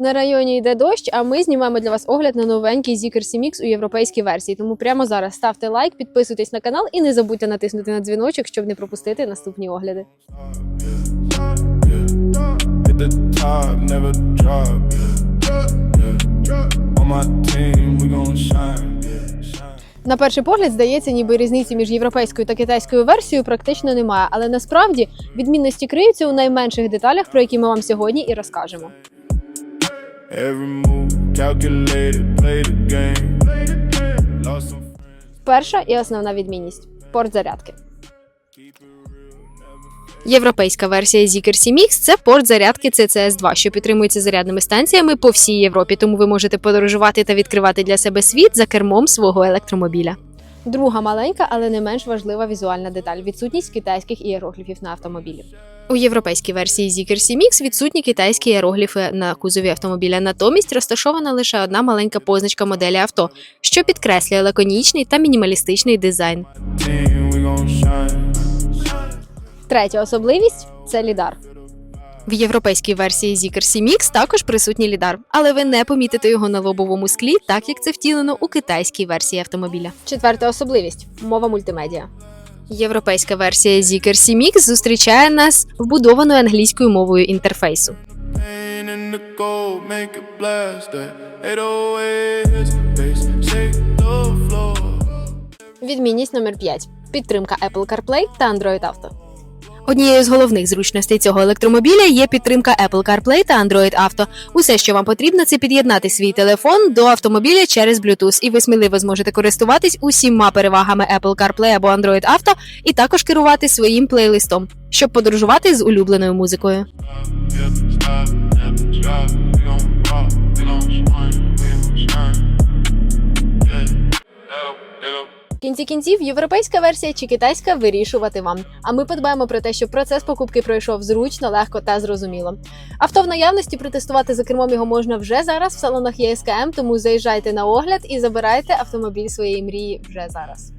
На районі йде дощ, а ми знімаємо для вас огляд на новенький Zikr Mix у європейській версії. Тому прямо зараз ставте лайк, підписуйтесь на канал і не забудьте натиснути на дзвіночок, щоб не пропустити наступні огляди. На перший погляд здається, ніби різниці між європейською та китайською версією практично немає, але насправді відмінності криються у найменших деталях, про які ми вам сьогодні і розкажемо. Every move calculated, play the game. Lost some Перша і основна відмінність порт зарядки. Європейська версія Zikr Mix – це порт зарядки CCS 2, що підтримується зарядними станціями по всій Європі, тому ви можете подорожувати та відкривати для себе світ за кермом свого електромобіля. Друга маленька, але не менш важлива візуальна деталь відсутність китайських ієрогліфів на автомобілі. У європейській версії Zikr Mix відсутні китайські іерогліфи на кузові автомобіля. Натомість розташована лише одна маленька позначка моделі авто, що підкреслює лаконічний та мінімалістичний дизайн. Третя особливість це лідар. В європейській версії Zikr Mix також присутній лідар, але ви не помітите його на лобовому склі, так як це втілено у китайській версії автомобіля. Четверта особливість мова мультимедіа. Європейська версія Zikr Mix зустрічає нас вбудованою англійською мовою інтерфейсу. Pain in the gold, make it blast that 808 hits the bass, shake the floor. Відмінність номер 5. Підтримка Apple CarPlay та Android Auto. Однією з головних зручностей цього електромобіля є підтримка Apple CarPlay та Android Auto. Усе, що вам потрібно, це під'єднати свій телефон до автомобіля через Bluetooth, і ви сміливо зможете користуватись усіма перевагами Apple CarPlay або Android Auto, і також керувати своїм плейлистом, щоб подорожувати з улюбленою музикою. Кінці кінців європейська версія чи китайська вирішувати вам. А ми подбаємо про те, щоб процес покупки пройшов зручно, легко та зрозуміло. Авто в наявності протестувати за кермом його можна вже зараз в салонах ЄСКМ, тому заїжджайте на огляд і забирайте автомобіль своєї мрії вже зараз.